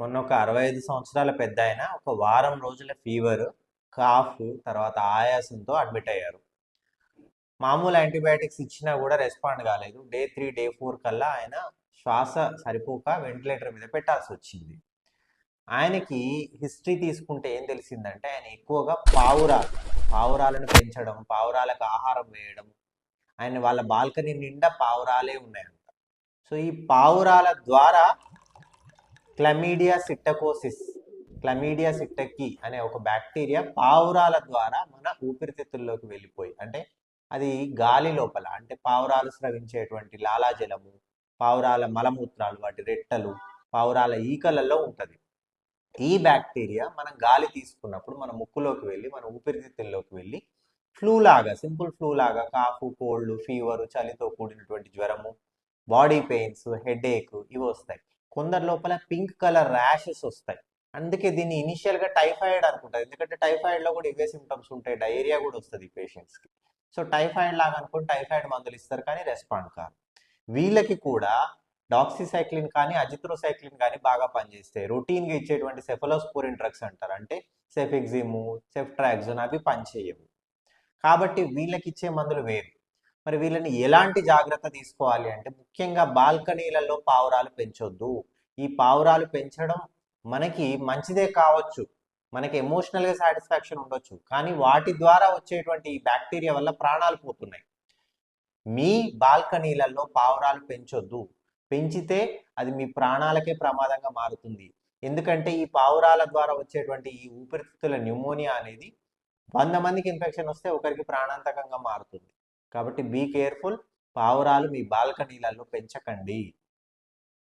మొన్న ఒక అరవై ఐదు సంవత్సరాల పెద్ద ఆయన ఒక వారం రోజుల ఫీవర్ కాఫ్ తర్వాత ఆయాసంతో అడ్మిట్ అయ్యారు. మామూలు యాంటీబయాటిక్స్ ఇచ్చినా కూడా రెస్పాండ్ కాలేదు. డే త్రీ డే ఫోర్ కల్లా ఆయన శ్వాస సరిపోక వెంటిలేటర్ మీద పెట్టాల్సి వచ్చింది ఆయనకి హిస్టరీ తీసుకుంటే ఏం తెలిసిందంటే ఆయన ఎక్కువగా పావురాలు పావురాలను పెంచడం పావురాలకు ఆహారం వేయడం ఆయన వాళ్ళ బాల్కనీ నిండా పావురాలే ఉన్నాయంట. సో ఈ పావురాల ద్వారా క్లమీడియా సిట్టకోసిస్ క్లమీడియా సిట్టకి అనే ఒక బ్యాక్టీరియా పావురాల ద్వారా మన ఊపిరితిత్తుల్లోకి వెళ్ళిపోయి అంటే అది గాలి లోపల అంటే పావురాలు స్రవించేటువంటి లాలాజలము పావురాల మలమూత్రాలు వాటి రెట్టలు పావురాల ఈకలలో ఉంటుంది. ఈ బ్యాక్టీరియా మనం గాలి తీసుకున్నప్పుడు మన ముక్కులోకి వెళ్ళి మన ఊపిరితిత్తుల్లోకి వెళ్ళి ఫ్లూ లాగా సింపుల్ ఫ్లూ లాగా కాఫ్ కోల్డ్ ఫీవర్ చలితో కూడినటువంటి జ్వరము బాడీ పెయిన్స్ హెడేక్ ఇవి వస్తాయి. కొందరి లోపల పింక్ కలర్ ర్యాషెస్ వస్తాయి. అందుకే దీన్ని ఇనిషియల్గా టైఫాయిడ్ అనుకుంటారు. ఎందుకంటే టైఫాయిడ్లో కూడా ఇవే సిమ్టమ్స్ ఉంటాయి. డయేరియా కూడా వస్తుంది పేషెంట్స్కి. సో టైఫాయిడ్ లాగా అనుకుని టైఫాయిడ్ మందులు ఇస్తారు కానీ రెస్పాండ్ కాదు వీళ్ళకి కూడా డాక్సిసైక్లిన్ కానీ అజిత్రోసైక్లిన్ కానీ బాగా పనిచేస్తాయి. రొటీన్గా ఇచ్చేటువంటి సెఫలోస్పోరిన్ డ్రగ్స్ అంటారు. అంటే సెఫెక్సిము సెఫ్ట్రాక్జోన్ అవి పనిచేయవు. కాబట్టి వీళ్ళకి ఇచ్చే మందులు వేరు. మరి వీళ్ళని ఎలాంటి జాగ్రత్త తీసుకోవాలి అంటే ముఖ్యంగా బాల్కనీలలో పావురాలు పెంచొద్దు. ఈ పావురాలు పెంచడం మనకి మంచిదే కావచ్చు. మనకి ఎమోషనల్గా సాటిస్ఫాక్షన్ ఉండొచ్చు. కానీ వాటి ద్వారా వచ్చేటువంటి ఈ బ్యాక్టీరియా వల్ల ప్రాణాలు పోతున్నాయి. మీ బాల్కనీలలో పావురాలు పెంచొద్దు. పెంచితే అది మీ ప్రాణాలకే ప్రమాదంగా మారుతుంది. ఎందుకంటే ఈ పావురాల ద్వారా వచ్చేటువంటి ఈ ఊపిరితిత్తుల న్యూమోనియా అనేది వంద మందికి ఇన్ఫెక్షన్ వస్తే ఒకరికి ప్రాణాంతకంగా మారుతుంది. కాబట్టి బీ కేర్ఫుల్ పావురాలు మీ బాల్కనీలలో పెంచకండి.